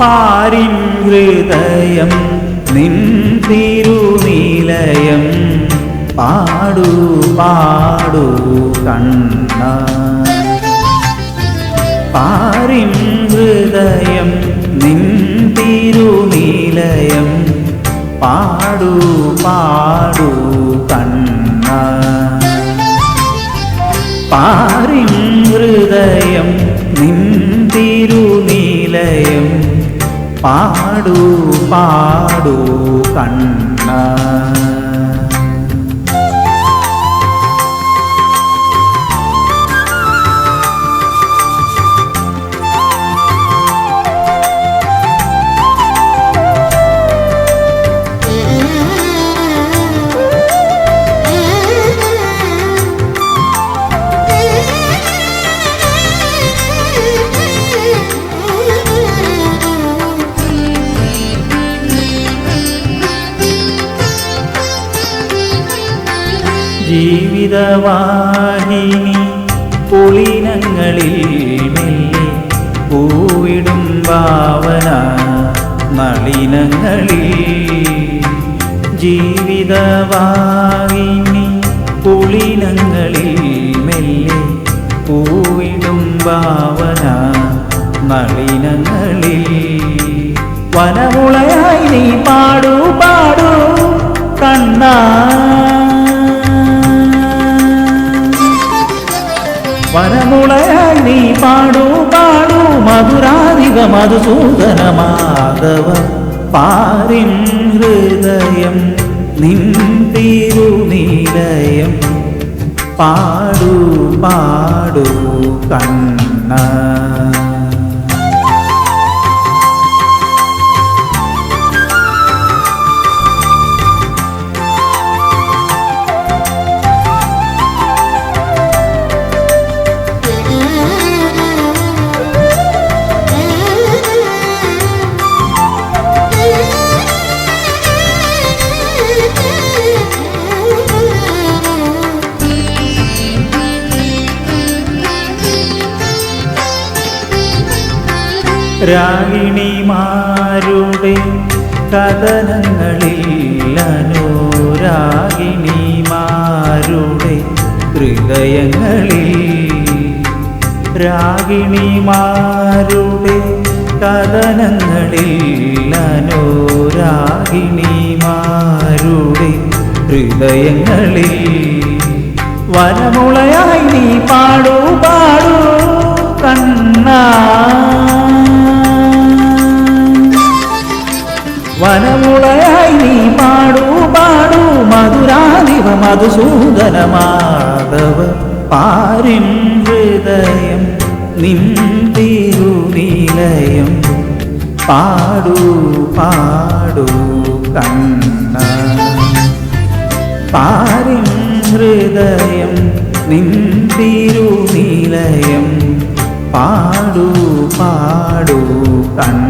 പാരിൻ ഹൃദയം നിൻ തിരുനിലയം പാടു പാടു കണ്ണ. പാരിൻ ഹൃദയം നിൻ തിരുനിലയം പാടു പാടു കണ്ണ. പാരിൻ ഹൃദയം നിൻ തിരുനീലയം പാടു പാടു കണ്ണ ജീവിതവാഹിനി. പുളിനങ്ങളിൽ മെല്ലെ പൂവിടും ഭാവന നളിനങ്ങളിൽ. ജീവിതവാഹിനി പുളിനങ്ങളിൽ മെല്ലെ പൂവിടും ഭാവന നളിനങ്ങളിൽ. വനമുളയായി നീ പാടൂ പാടൂ കണ്ണാ വനമുളയായി നീ പാടൂ പാടൂ മധുരാധിക മധുസൂദന മാധവ പാരിൻ ഹൃദയം നിൻ നിലയം പാടൂ പാടൂ കണ്ണ. രാഗിണിമാരുടെ കഥനങ്ങളിൽ അനുരാഗിണിമാരുടെ ഹൃദയങ്ങളിൽ രാഗിണിമാരുടെ കഥനങ്ങളിൽ അനുരാഗിണിമാരുടെ ഹൃദയങ്ങളിൽ വനമുളയായി നീ പാടൂ മധുരാധിപ മധുസൂദന മാധവ പാരിൻ ഹൃദയം നിൻ തിരുനിലയം പാടൂ പാടൂ കണ്ണ. പാരിൻ ഹൃദയം നിൻ തിരുനിലയം പാടൂ പാടൂ കണ്ണ.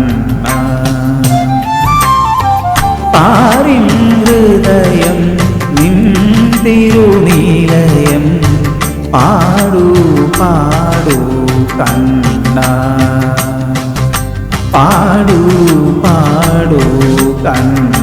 పాడు పాడు కన్నా. పాడు పాడు కన్నా.